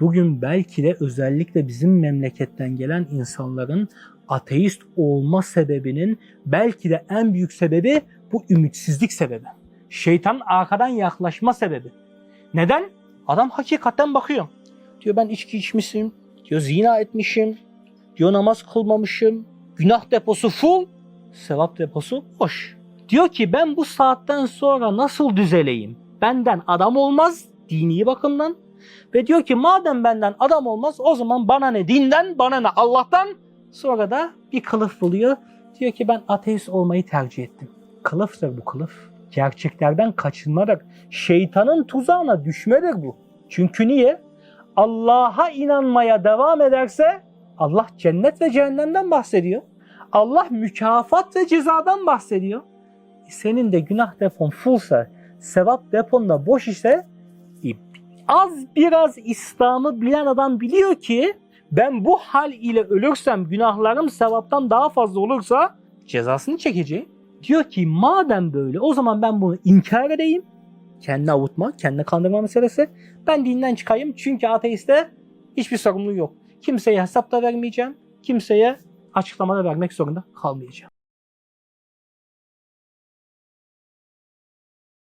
bugün belki de özellikle bizim memleketten gelen insanların ateist olma sebebinin belki de en büyük sebebi bu ümitsizlik sebebi. Şeytanın arkadan yaklaşma sebebi. Neden? Adam hakikaten bakıyor. Diyor ben içki içmişim, diyor zina etmişim, diyor namaz kılmamışım, günah deposu full, sevap deposu boş. Diyor ki ben bu saatten sonra nasıl düzeleyim? Benden adam olmaz dini bakımdan. Ve diyor ki madem benden adam olmaz o zaman bana ne dinden bana ne Allah'tan. Sonra da bir kılıf buluyor. Diyor ki ben ateist olmayı tercih ettim. Kılıftır bu kılıf. Gerçeklerden kaçınmadır. Şeytanın tuzağına düşmedir bu. Çünkü niye? Allah'a inanmaya devam ederse Allah cennet ve cehennemden bahsediyor. Allah mükafat ve cezadan bahsediyor. Senin de günah depon fullsa, sevap depon da boş ise e, az biraz İslam'ı bilen adam biliyor ki ben bu hal ile ölürsem günahlarım sevaptan daha fazla olursa cezasını çekeceğim. Diyor ki madem böyle o zaman ben bunu inkar edeyim. Kendini avutma, kendini kandırma meselesi. Ben dinden çıkayım çünkü ateiste hiçbir sorumluluğu yok. Kimseye hesap da vermeyeceğim. Kimseye açıklama da vermek zorunda kalmayacağım.